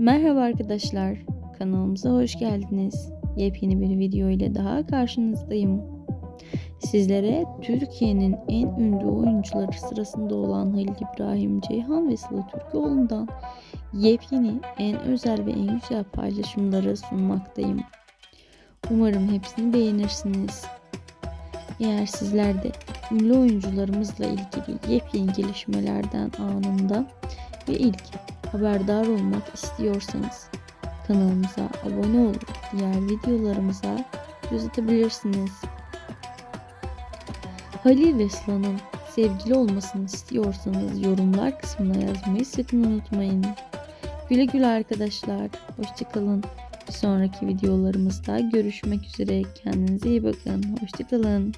Merhaba arkadaşlar, kanalımıza hoş geldiniz. Yepyeni bir video ile daha karşınızdayım. Sizlere Türkiye'nin en ünlü oyuncuları sırasında olan Halil İbrahim Ceyhan ve Sıla Türkoğlu'ndan yepyeni, en özel ve en güzel paylaşımları sunmaktayım. Umarım hepsini beğenirsiniz. Eğer sizler de ünlü oyuncularımızla ilgili yepyeni gelişmelerden anında ve ilk haberdar olmak istiyorsanız kanalımıza abone olup diğer videolarımıza göz atabilirsiniz. Halil ve Sıla'nın sevgili olmasını istiyorsanız yorumlar kısmına yazmayı sakın unutmayın. Güle güle arkadaşlar. Hoşçakalın. Bir sonraki videolarımızda görüşmek üzere. Kendinize iyi bakın. Hoşçakalın.